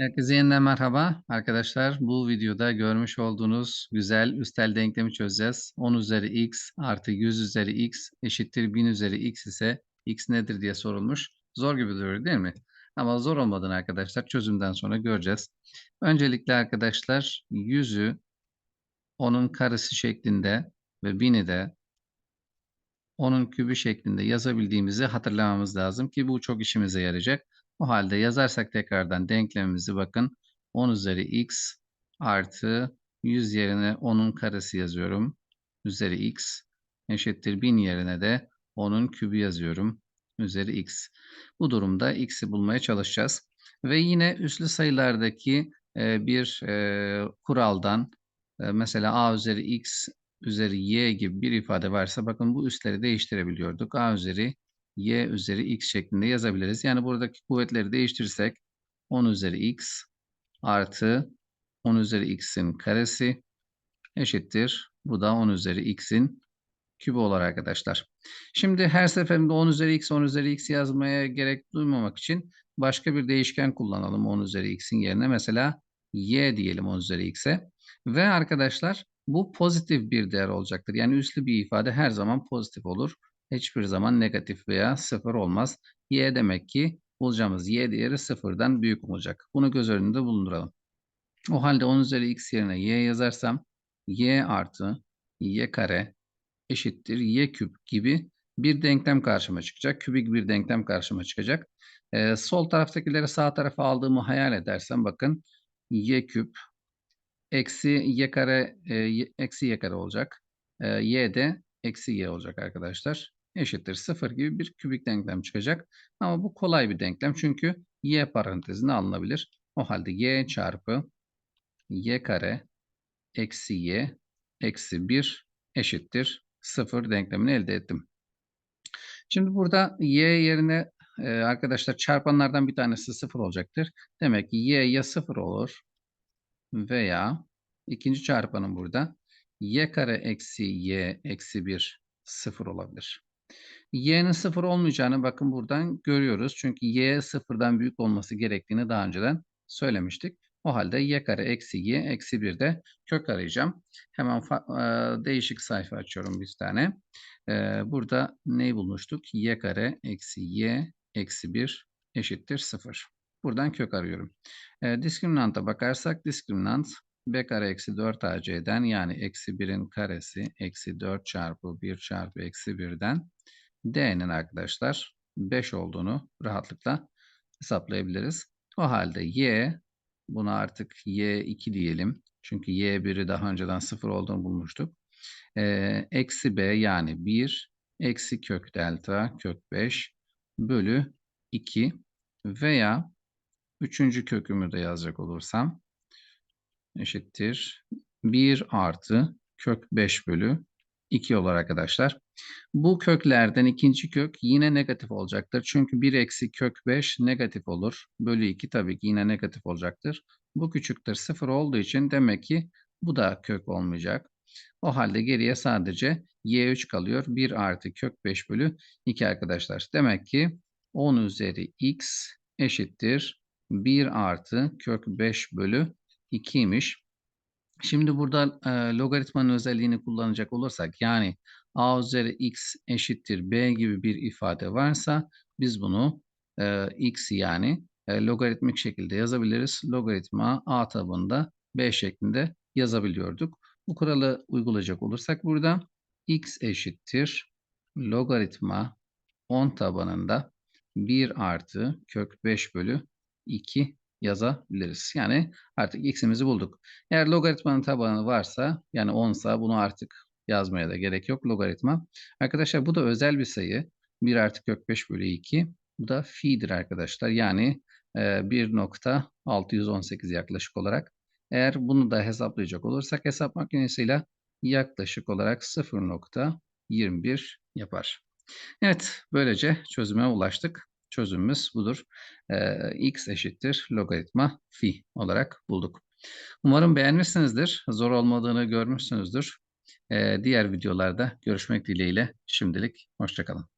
Herkese yeniden merhaba. Arkadaşlar bu videoda görmüş olduğunuz güzel üstel denklemi çözeceğiz. 10 üzeri x artı 100 üzeri x eşittir 1000 üzeri x ise x nedir diye sorulmuş. Zor gibi duruyor değil mi? Ama zor olmadığını arkadaşlar çözümden sonra göreceğiz. Öncelikle arkadaşlar 100'ü onun karesi şeklinde ve 1000'i de onun kübü şeklinde yazabildiğimizi hatırlamamız lazım ki bu çok işimize yarayacak. O halde yazarsak tekrardan denklemimizi bakın. 10 üzeri x artı 100 yerine 10'un karesi yazıyorum. Üzeri x eşittir 1000 yerine de 10'un kübü yazıyorum. Üzeri x. Bu durumda x'i bulmaya çalışacağız. Ve yine üslü sayılardaki bir kuraldan mesela a üzeri x üzeri y gibi bir ifade varsa bakın bu üstleri değiştirebiliyorduk. a üzeri y üzeri x şeklinde yazabiliriz. Yani buradaki kuvvetleri değiştirirsek 10 üzeri x artı 10 üzeri x'in karesi eşittir. Bu da 10 üzeri x'in kübü olur arkadaşlar. Şimdi her seferinde 10 üzeri x 10 üzeri x yazmaya gerek duymamak için başka bir değişken kullanalım 10 üzeri x'in yerine. Mesela y diyelim 10 üzeri x'e. Ve arkadaşlar bu pozitif bir değer olacaktır. Yani üslü bir ifade her zaman pozitif olur. Hiçbir zaman negatif veya sıfır olmaz. Y demek ki bulacağımız y değeri sıfırdan büyük olacak. Bunu göz önünde bulunduralım. O halde 10 üzeri x yerine y yazarsam y artı y kare eşittir y küp gibi bir denklem karşıma çıkacak. Kübik bir denklem karşıma çıkacak. Ee, sol taraftakileri sağ tarafa aldığımı hayal edersem bakın y küp eksi y kare e, eksi y kare olacak. E, y de eksi y olacak arkadaşlar. Eşittir 0 gibi bir kübik denklem çıkacak. Ama bu kolay bir denklem çünkü y parantezine alınabilir. O halde y çarpı y kare eksi y eksi 1 eşittir 0 denklemini elde ettim. Şimdi burada y yerine e, arkadaşlar çarpanlardan bir tanesi 0 olacaktır. Demek ki y ya 0 olur veya ikinci çarpanım burada y kare eksi y eksi 1 0 olabilir. Y'nin 0 olmayacağını bakın buradan görüyoruz. Çünkü y sıfırdan büyük olması gerektiğini daha önceden söylemiştik. O halde y kare eksi y eksi 1'de kök arayacağım. Hemen e, değişik sayfa açıyorum bir tane. E, burada neyi bulmuştuk? y kare eksi y eksi 1 eşittir 0. Buradan kök arıyorum. E, diskriminanta bakarsak diskriminant b kare eksi 4 ac'den yani eksi 1'in karesi eksi 4 çarpı 1 çarpı eksi 1'den d'nin arkadaşlar 5 olduğunu rahatlıkla hesaplayabiliriz. O halde y Buna artık y2 diyelim. Çünkü y1'i daha önceden 0 olduğunu bulmuştuk. Ee, eksi b yani 1 eksi kök delta kök 5 bölü 2 veya üçüncü kökümü de yazacak olursam eşittir 1 artı kök 5 bölü 2 olur arkadaşlar. Bu köklerden ikinci kök yine negatif olacaktır. Çünkü 1 eksi kök 5 negatif olur. Bölü 2 tabii ki yine negatif olacaktır. Bu küçüktür 0 olduğu için demek ki bu da kök olmayacak. O halde geriye sadece y3 kalıyor. 1 artı kök 5 bölü 2 arkadaşlar. Demek ki 10 üzeri x eşittir 1 artı kök 5 bölü 2'ymiş. Şimdi burada e, logaritmanın özelliğini kullanacak olursak yani a üzeri x eşittir b gibi bir ifade varsa biz bunu e, x yani e, logaritmik şekilde yazabiliriz. Logaritma a tabanında b şeklinde yazabiliyorduk. Bu kuralı uygulayacak olursak burada x eşittir logaritma 10 tabanında 1 artı kök 5 bölü 2 yazabiliriz. Yani artık x'imizi bulduk. Eğer logaritmanın tabanı varsa yani 10 sa bunu artık yazmaya da gerek yok logaritma. Arkadaşlar bu da özel bir sayı. 1 artı kök 5 bölü 2. Bu da fi'dir arkadaşlar. Yani 1.618 yaklaşık olarak. Eğer bunu da hesaplayacak olursak hesap makinesiyle yaklaşık olarak 0.21 yapar. Evet, böylece çözüme ulaştık. Çözümümüz budur. Ee, x eşittir logaritma fi olarak bulduk. Umarım beğenmişsinizdir. Zor olmadığını görmüşsünüzdür. Ee, diğer videolarda görüşmek dileğiyle şimdilik hoşçakalın.